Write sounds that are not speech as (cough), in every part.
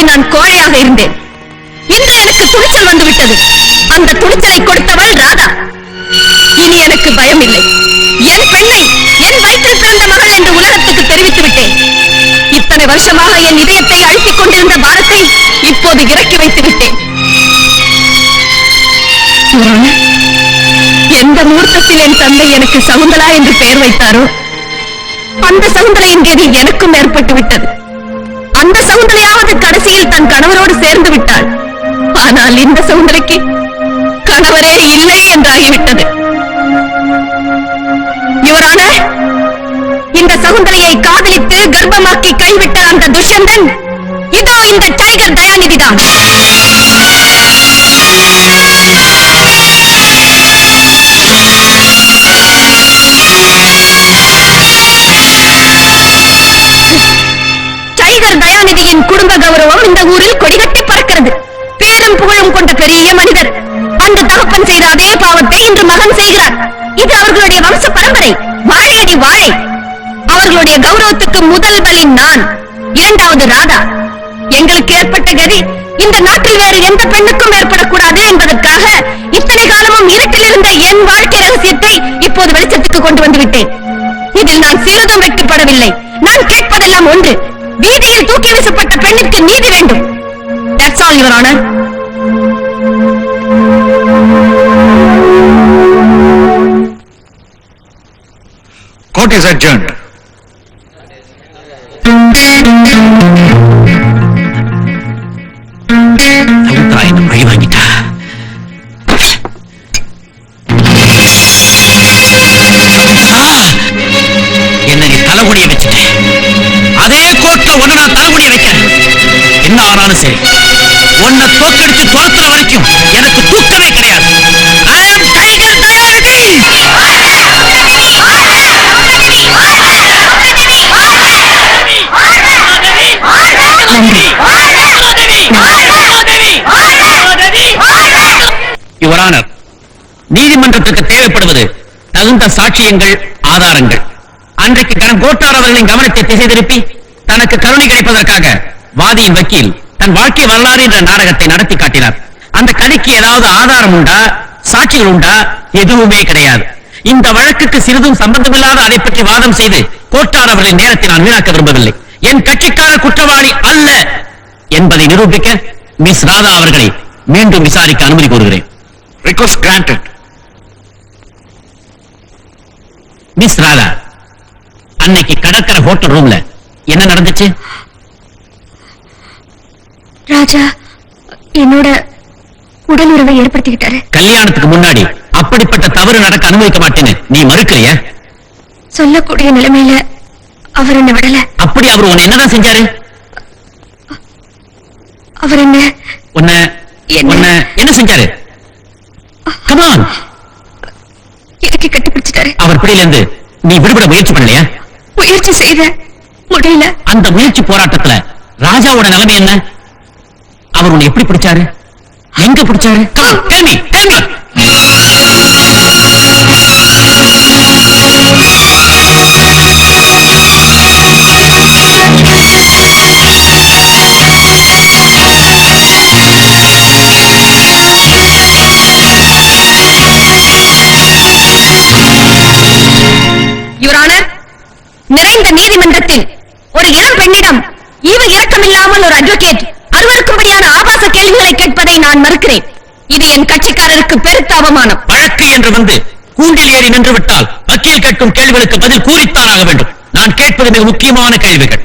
வரை நான் கோழையாக இருந்தேன். இன்று எனக்கு துணிச்சல் வந்துவிட்டது. அந்த துணிச்சலை கொடுத்தவள் ராதா. இனி எனக்கு பயம் இல்லை என் பெண்ணை என் வயிற்றில் பிறந்த மகள் என்று உலகத்துக்கு தெரிவித்து விட்டேன். இத்தனை வருஷமாக என் இதயத்தை அழுத்திக் கொண்டிருந்த பாரத்தை இப்போது இறக்கி வைத்து விட்டேன். எந்த முகூர்த்தத்தில் என் தந்தை எனக்கு சகுந்தலா என்று பெயர் வைத்தாரோ அந்த சகுந்தலையின் கதி எனக்கும் ஏற்பட்டு விட்டது. அந்த சகுந்தலையாவது கடைசியில் தன் கணவரோடு சேர்ந்து விட்டாள். ஆனால் இந்த சகுந்தலைக்கு கணவரே இல்லை என்றாகிவிட்டது. யுவரான இந்த சகுந்தலையை காதலித்து கர்ப்பமாக்கி கைவிட்ட அந்த துஷ்யந்தன் இதோ இந்த டைகர் தயாநிதிதான். என்று மகன் செய்கிறார். இது அவர்களுடைய வம்ச பரம்பரை. வாழையடி வாழை. அவர்களுடைய கௌரவத்துக்கு முதல் பலி நான் இரண்டாவது ராதா. எங்களுக்கு ஏற்பட்ட கதி இந்த நாட்டில் வேறு எந்த பெண்ணுக்கும் ஏற்படக்கூடாது என்பதற்காக இத்தனை காலமும் இருட்டில் இருந்த என் வாழ்க்கை ரகசியத்தை இப்போது வெளிச்சத்துக்கு கொண்டு வந்து விட்டேன். இதில் நான் சிறிதும் வெட்கப்படவில்லை. நான் கேட்பதெல்லாம் ஒன்று. வீதியில் தூக்கி வீசப்பட்ட பெண்ணுக்கு நீதி வேண்டும். That's all, Your Honor. Court is adjourned. என்ன தலைமுடிய அதே கோர்ட்ல ஒண்ணு நான் தலைமுடிய வைக்கிறேன் என்ன ஆனாலும் சரி உன்னை தோக்கடிச்சு துரத்துற வரைக்கும் எனக்கு யுவர் ஆனர். நீதிமன்றத்துக்கு தேவைப்படுவது தகுந்த சாட்சியங்கள் ஆதாரங்கள். அன்றைக்கு கணம் கோட்டார் அவர்களின் கவனத்தை திசை திருப்பி தனக்கு கருணை கிடைப்பதற்காக வாதியின் வக்கீல் தன் வாழ்க்கை வரலாறு என்ற நாடகத்தை நடத்தி காட்டினார். அந்த கதைக்கு ஏதாவது ஆதாரம் உண்டா சாட்சிகள் உண்டா? எதுவுமே கிடையாது. இந்த வழக்குக்கு சிறிதும் சம்பந்தமில்லாத அதை பற்றி வாதம் செய்து கோட்டார் அவர்களின் நேரத்தை நான் வீணாக்க விரும்பவில்லை. என் கட்சிக்கார குற்றவாளி அல்ல என்பதை நிரூபிக்க மிஸ் ராதா அவர்களை மீண்டும் விசாரிக்க அனுமதி கோருகிறேன். Request granted. மிஸ் ராதா அன்னைக்கு கடற்கரை ஹோட்டல் ரூம்ல என்ன நடந்துச்சு? ராஜா என்னோட உடல் உறவை ஏற்படுத்திக்கிட்டாரு. கல்யாணத்துக்கு முன்னாடி அப்படிப்பட்ட தவறு நடக்க அனுமதிக்க மாட்டேன்னு நீ மறுக்கலையா சொல்லக்கூடிய நிலைமையில அவர் என்ன விடல. அப்படி அவர் உன்னை என்னதான் செஞ்சாரு? அவர் என்ன? உன்னை என்ன செஞ்சாரு? கமான் இறக்கி கட்டிப்பிடிச்சிட்டாரு அவர் பிடியில இருந்து நீ விடுபட முயற்சி பண்ணலையா? முயற்சி செய்த முடியல அந்த முயற்சி போராட்டத்துல ராஜாவோட நிலைமை என்ன? அவர் உன்னை எப்படி பிடிச்சாரு? எங்க பிடிச்சாரு? me, tell இந்த நீதிமன்றத்தில் ஒரு இளம் பெண்ணிடம் ஈவு இரக்கமில்லாமல் ஒரு அட்வொகேட் அருவருக்கும்படியான ஆபாச கேள்விகளை கேட்பதை நான் மறுக்கிறேன். இது என் கட்சிக்காரருக்கு பெருத்த அவமானம். வழக்கு என்று வந்து கூண்டில் ஏறி நின்று விட்டால் வக்கீல் கேட்கும் கேள்விகளுக்கு பதில் கூறித்தான் ஆக வேண்டும். நான் கேட்பது மிக முக்கியமான கேள்விகள்.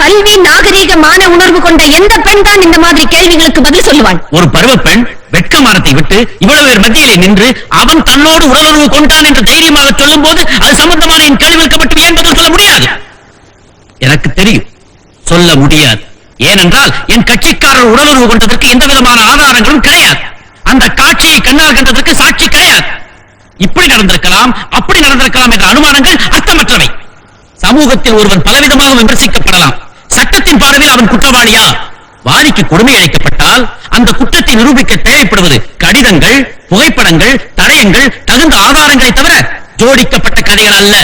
கல்வி நாகரீகமான உணர்வு கொண்ட எந்த பெண் தான் இந்த மாதிரி கேள்விகளுக்கு பதில் சொல்லுவாள்? ஒரு பருவ பெண் வெட்கமானத்தை விட்டு இவ்வளவு பேர் மத்தியிலே நின்று அவன் தன்னோடு உடலுறவு கொண்டான் என்று தைரியமாக சொல்லும் போது அது சம்பந்தமான என் கேள்விகளுக்கு மட்டும் ஏன் பதில் சொல்ல முடியாது? எனக்கு தெரியும். சொல்ல முடியாது. ஏனென்றால் என் கட்சிக்காரர் உடலுறவு கொண்டதற்கு எந்த விதமான ஆதாரங்களும் கிடையாது. அந்த காட்சியை கண்ணால் கண்டதற்கு சாட்சி கிடையாது. இப்படி நடந்திருக்கலாம் அப்படி நடந்திருக்கலாம் என்ற அனுமானங்கள் அர்த்தமற்றவை. சமூகத்தில் ஒருவன் பலவிதமாக விமர்சிக்கப்படலாம். சட்டத்தின் பார்வையில் அவன் குற்றவாளியா? வாதிக்கு கொடுமை அளிக்கப்பட்டால் அந்த குற்றத்தை நிரூபிக்க தேவைப்படுவது கடிதங்கள் புகைப்படங்கள் தடயங்கள் தகுந்த ஆதாரங்களை தவிர ஜோடிக்கப்பட்ட கதைகள் அல்ல.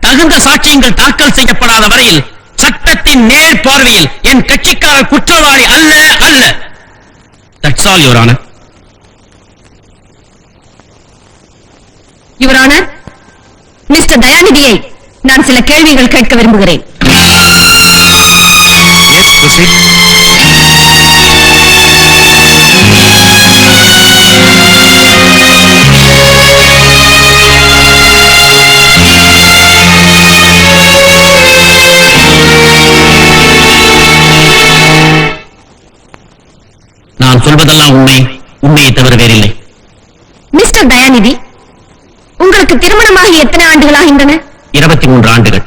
தகுந்த சாட்சியங்கள் தாக்கல் செய்யப்படாத வரையில் சட்டத்தின் நேர் பார்வையில் என் கட்சிக்காரர் குற்றவாளி அல்ல அல்ல. That's all your honour your honour mister தயாநிதியை நான் சில கேள்விகள் கேட்க விரும்புகிறேன். Proceed. நான் சொல்வதெல்லாம் உண்மை. உண்மையை தவிர வேறில்லை. மிஸ்டர் தயாநிதி உங்களுக்கு திருமணமாகி எத்தனை ஆண்டுகளாகின்றன? இருபத்தி மூன்று ஆண்டுகள்.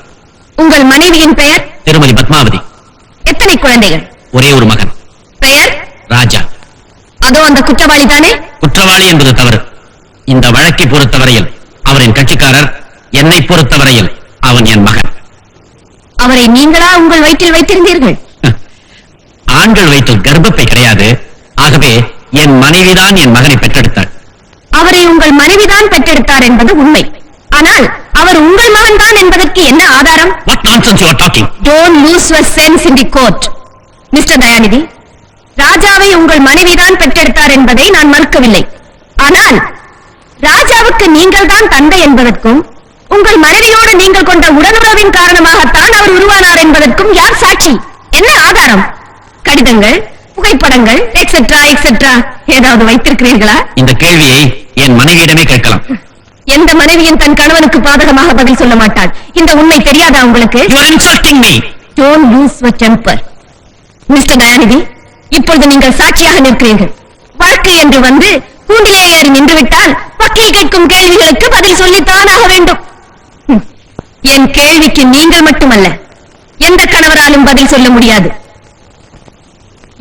உங்கள் மனைவியின் பெயர்? திருமதி பத்மாவதி. எத்தனை குழந்தைகள்? ஒரே ஒரு மகன். பெயர்? ராஜா. அதோ அந்த குற்றவாளி தானே? குற்றவாளி என்பது தவறு. இந்த வழக்கை பொறுத்தவரையில் அவரின் கட்சிக்காரர் என்னை பொறுத்தவரையில் அவன் என் மகன். அவரை நீங்களா உங்கள் வயிற்றில் வைத்திருந்தீர்கள்? ஆண்கள் வயிற்றில் கர்ப்பப்பை கிடையாது. ஆகவே என் மனைவிதான் என் மகனை பெற்றெடுத்தாள். அவரை உங்கள் மனைவிதான் பெற்றெடுத்தார் என்பது உண்மை. ஆனால் அவர் உங்கள் மகன் தான் என்பதற்கு என்ன ஆதாரம்? What nonsense you are talking don't lose your sense in the court mister Dayanidhi ராஜாவை உங்கள் மனைவிதான் பெற்றெடுத்தார் என்பதை நான் மறுக்கவில்லை. ஆனால் ராஜாவுக்கு நீங்கள் தான் தந்தை என்பதற்கும் உங்கள் மனைவியோடு நீங்கள் கொண்ட உடலுறவின் காரணமாகத்தான் அவர் உருவானார் என்பதற்கும் யார் சாட்சி? என்ன ஆதாரம்? கடிதங்கள் புகைப்படங்கள் எக்ஸெட்ரா எக்ஸெட்ரா ஏதாவது வைத்திருக்கிறீர்களா? இந்த கேள்வியை என் மனைவியிடமே கேட்கலாம். எந்த மனைவியும் தன் கணவனுக்கு பாதகமாக பதில் சொல்ல மாட்டாள். இந்த உண்மை தெரியாதா உங்களுக்கு? மிஸ்டர் தயாநிதி இப்பொழுது நீங்கள் சாட்சியாக நிற்கிறீர்கள். வழக்கு என்று வந்து கூண்டிலே ஏறி நின்றுவிட்டால் வக்கீல் கேட்கும் கேள்விகளுக்கு பதில் சொல்லித்தான் ஆக வேண்டும். என் கேள்விக்கு நீங்கள் மட்டுமல்ல எந்த கணவராலும் பதில் சொல்ல முடியாது.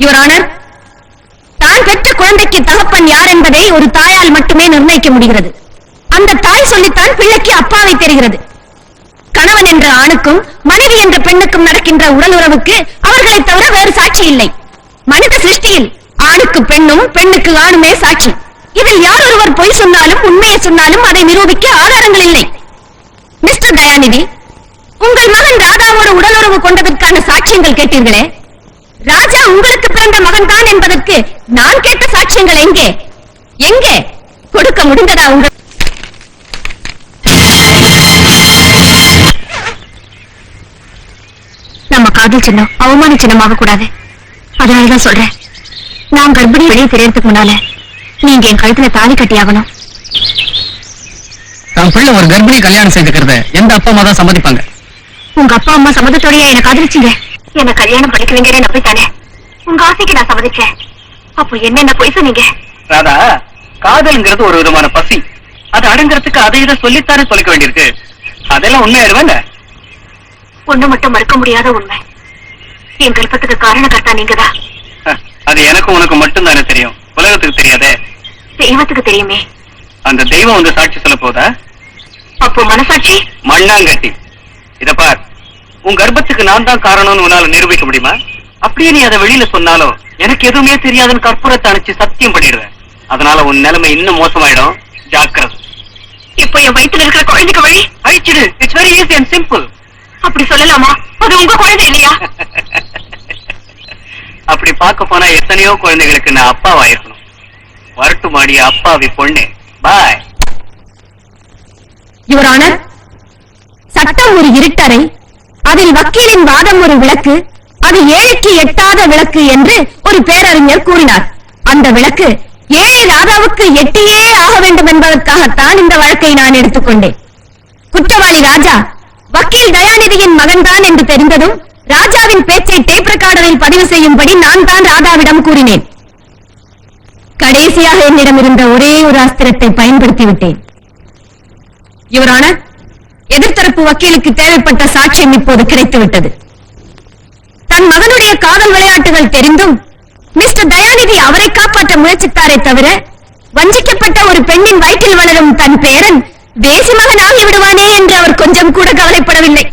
யுவர் ஆனர் தான் பெற்ற குழந்தைக்கு தகப்பன் யார் என்பதை ஒரு தாயால் மட்டுமே நிர்ணயிக்க முடிகிறது. அந்த தாய் சொல்லித்தான் பிள்ளைக்கு அப்பாவை தெரிகிறது. கணவன் என்ற ஆணுக்கும் மனைவி என்ற பெண்ணுக்கும் நடக்கின்ற உடல் உறவுக்கு அவர்களை தவிர வேறு சாட்சி இல்லை. மனித சிருஷ்டியில் ஆணுக்கு பெண்ணும் பெண்ணுக்கு ஆணுமே சாட்சி. இதில் யார் ஒருவர் பொய் சொன்னாலும் உண்மையை சொன்னாலும் அதை நிரூபிக்க ஆதாரங்கள் இல்லை. மிஸ்டர் தயாநிதி உங்கள் மகன் ராதாவோடு உடலுறவு கொண்டதற்கான சாட்சியங்கள் கேட்டீர்களே. ராஜா உங்களுக்கு பிறந்த மகன் தான் என்பதற்கு நான் கேட்ட சாட்சியங்கள் எங்கே? எங்கே? கொடுக்க முடிந்ததா உங்கள் காதல் சின்னம் அவமான சின்னமாக கூடாது அதனாலதான் சொல்றேன் நான் கர்ப்பிணி வெளியே தெரியறதுக்கு முன்னால நீங்க என் கழுத்துல தாலி கட்டியாகணும். தான் பிள்ளை ஒரு கர்ப்பிணி கல்யாணம் செய்துக்கிறத எந்த அப்பா அம்மா தான் சம்மதிப்பாங்க? உங்க அப்பா அம்மா சம்மதத்தோடய என்ன காதலிச்சீங்க. என்ன கல்யாணம் படிக்கிறீங்கன்னு நம்பித்தானே உங்க ஆசைக்கு நான் சம்மதிச்சேன். அப்போ என்னென்ன பொய் சொன்னீங்க? ராதா காதல்ங்கிறது ஒரு விதமான பசி. அது அடங்குறதுக்கு அதை இதை சொல்லித்தானே சொல்லிக்க வேண்டியிருக்கு. அதெல்லாம் உண்மையாயிருவேங்க ஒண்ணு மட்டும் மறுக்க முடியாத உண்மை. என் கல்பத்துக்கு காரணக்கர்த்தா நீங்கதான் அது எனக்கு உனக்கு மட்டும் தானே தெரியும். உலகத்துக்கு தெரியாதே? தெய்வத்துக்கு தெரியுமே. அந்த தெய்வம் வந்து சாட்சி சொல்ல போதா? அப்போ மனசாட்சி? மண்ணாங்கட்டி. இத பார் உன் கர்ப்பத்துக்கு நான் தான் காரணம்னு உன்னால நிரூபிக்க முடியுமா? அப்படியே நீ அதை வெளியில சொன்னாலும் எனக்கு எதுவுமே தெரியாதுன்னு கற்பூரத்தை அணைச்சு சத்தியம் பண்ணிடுவேன். அதனால உன் நிலைமை இன்னும் மோசமாயிடும். ஜாக்கிரதை. இப்போ என் வயித்துல இருக்கிற குழந்தைக்கு வழி? அழிச்சிடு it's very easy and simple அப்படி சொல்லலாமா? அது உங்க குழந்தை இல்லையா? (laughs) அப்படி பார்க்க போனா எத்தனையோ குழந்தைகளுக்கு நான் அப்பாவாயிருக்கணும். வரட்டு மாடிய அப்பாவி பொண்ணு. பாய் யுவர் ஆனர் சட்டம் ஒரு இருட்டறை அதில் வக்கீலின் வாதம் ஒரு விளக்கு அது ஏழைக்கு எட்டாத விளக்கு என்று ஒரு பேரறிஞர் கூறினார். அந்த விளக்கு ஏழை ராதாவுக்கு எட்டியே ஆக வேண்டும் என்பதற்காகத்தான் இந்த வழக்கை நான் எடுத்துக்கொண்டேன். குற்றவாளி ராஜா வக்கீல் தயாநிதியின் மகன்தான் என்று தெரிந்ததும் ராஜாவின் பேச்சை டேப் ரெக்கார்டரில் பதிவு செய்யும்படி நான் தான் ராதாவிடம் கூறினேன். கடைசியாக என்னிடம் இருந்த ஒரே ஒரு அஸ்திரத்தை பயன்படுத்திவிட்டேன். இவரான எதிர்த்தரப்பு வக்கீலுக்கு தேவைப்பட்ட சாட்சியம் இப்போது கிடைத்துவிட்டது. தன் மகனுடைய காதல் விளையாட்டுகள் தெரிந்தும் மிஸ்டர் தயாநிதி அவரை காப்பாற்ற முயற்சித்தாரே தவிர வஞ்சிக்கப்பட்ட ஒரு பெண்ணின் வயிற்றில் வளரும் தன் பேரன் தேசி மகனாகி விடுவானே என்று அவர் கொஞ்சம் கூட கவலைப்படவில்லை.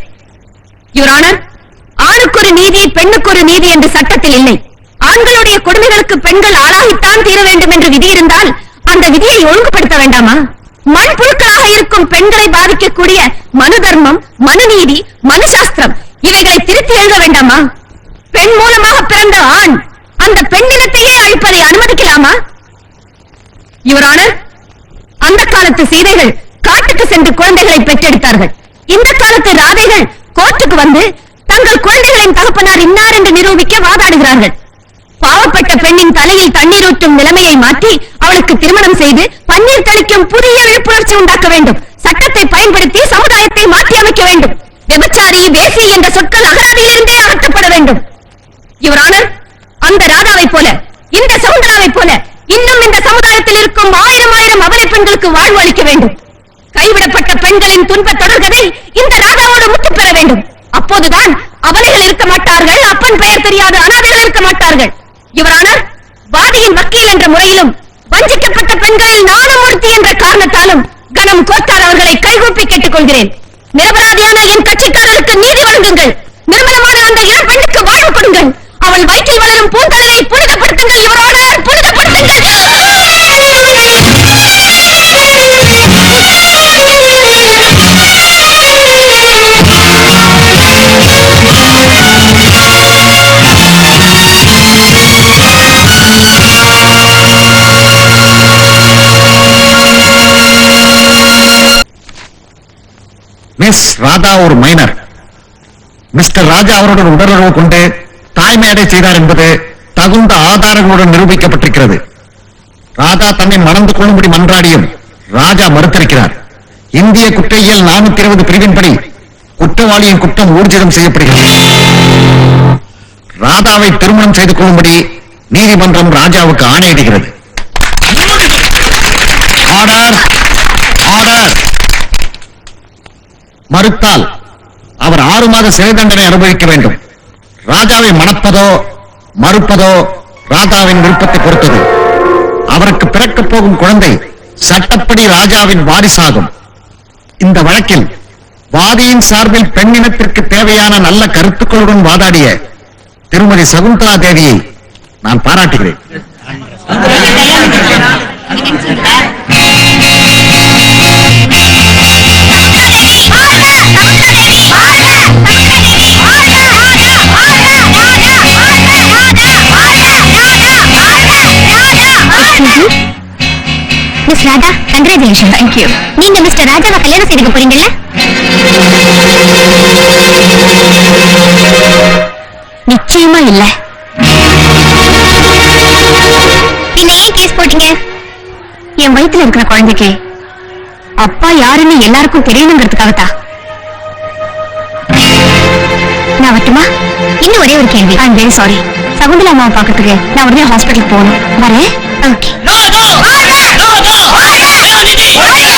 யுவரானர் ஆணுக்கொரு நீதி பெண்ணுக்கொரு நீதி என்று சட்டத்தில் இல்லை. ஆண்களுடைய கொடுமைகளுக்கு பெண்கள் ஆளாகித்தான் தீர வேண்டும் என்று விதி இருந்தால் அந்த விதியை ஒழுங்குபடுத்த வேண்டாமா? மண் புழுக்களாக இருக்கும் பெண்களை பாதிக்கக்கூடிய மனு தர்மம் மனுநீதி மனுசாஸ்திரம் இவைகளை திருத்தி எழுத வேண்டாமா? பெண் மூலமாக பிறந்த ஆண் அந்த பெண்ணினத்தையே அழிப்பதை அனுமதிக்கலாமா? யுவரான அந்த காலத்து சீதைகள் சென்று குழந்தைகளை பெற்றெடுத்தார்கள். இந்த காலத்து ராதைகள் கோர்ட்டுக்கு வந்து தங்கள் குழந்தைகளின் தகப்பனார் இன்னார் என்று நிரூபிக்க வாதாடுகிறார்கள். பாவப்பட்ட பெண்ணின் தலையில் தண்ணீர் ஊற்றும் நிலைமையை மாற்றி அவளுக்கு திருமணம் செய்து பன்னீர் தெளிக்கும் புதிய விழிப்புணர்ச்சி உண்டாக்க வேண்டும். சட்டத்தை பயன்படுத்தி சமுதாயத்தை மாற்றி அமைக்க வேண்டும். விபச்சாரி வேசி என்ற சொற்கள் அகராதியிலிருந்தே அகற்றப்பட வேண்டும். யுவரானர் அந்த ராதாவை போல இந்த சவுந்தராவை போல இன்னும் இந்த சமுதாயத்தில் இருக்கும் ஆயிரம் ஆயிரம் அவலை பெண்களுக்கு வாழ்வு அளிக்க வேண்டும். பெண்களின் துன்ப தொடர்கதை இந்த ராதாவோடு முத்து பெற வேண்டும். அப்போதுதான் அவலைகள் இருக்க மாட்டார்கள் அப்பன் பெயர் தெரியாத அனாதைகள் இருக்க மாட்டார்கள். இவரான வாதியின் வக்கீல் என்ற முறையிலும் வஞ்சிக்கப்பட்ட பெண்களில் நாணமூர்த்தி என்ற காரணத்தாலும் கணம் கோத்தார் அவர்களை கைகூப்பி கேட்டுக் கொள்கிறேன் நிரபராதியான என் கட்சிக்காரருக்கு நீதி வழங்குங்கள். நிர்மலமான அந்த இளம் பெண்ணுக்கு வாழ்வு கொடுங்கள். அவள் வயிற்றில் வளரும் பூந்தலையை புனிதப்படுத்துங்கள் யுவரானர் மிஸ் ராதா ஒரு மைனர் மிஸ்டர் ராஜா அவருடன் உடலுறவு கொண்டு தாய்மையடை செய்தார் என்பது தகுந்த ஆதாரங்களுடன் நிரூபிக்கப்பட்டிருக்கிறது. ராதா தன்னை மணந்து கொள்ளும்படி மன்றாடியும் ராஜா மறுத்திருக்கிறார். இந்திய குற்றவியல் நானூத்தி இருபது பிரிவின்படி குற்றவாளியின் குற்றம் ஊர்ஜிதம் செய்யப்படுகிறது. ராதாவை திருமணம் செய்து கொள்ளும்படி நீதிமன்றம் ராஜாவுக்கு ஆணையிடுகிறது. Order order. மறுத்தால் அவர் ஆறு மாத சிறை தண்டனை அனுபவிக்க வேண்டும். ராஜாவை மணப்பதோ மறுப்பதோ ராஜாவின் விருப்பத்தை பொறுத்தது. அவருக்கு பிறக்கப் போகும் குழந்தை சட்டப்படி ராஜாவின் வாரிசாகும். இந்த வழக்கில் வாதியின் சார்பில் பெண்ணினத்திற்கு தேவையான நல்ல கருத்துக்களுடன் வாதாடிய திருமதி சகுந்தலா தேவியை நான் பாராட்டுகிறேன். Miss Radha congratulation thank you நீங்க மிஸ்டர் ராஜாவை கல்யாணம் செய்துக்க போறீங்கல்ல? நிச்சயமா இல்ல. பின்ன ஏன் கேஸ் போட்டீங்க? என் வயித்துல இருக்கிற குழந்தைக்கு அப்பா யாருன்னு எல்லாருக்கும் தெரியணுங்கிறதுக்காகத்தான் நான் வரட்டுமா? இன்னும் ஒரே ஒரு கேள்வி. ஐம் வெரி சாரி சகுந்தலா அம்மாவை பார்க்கறதுக்கு நான் உடனே ஹாஸ்பிட்டல் போகணும். வரேன். 나가줘! 나가줘! 나가줘! 나가지지!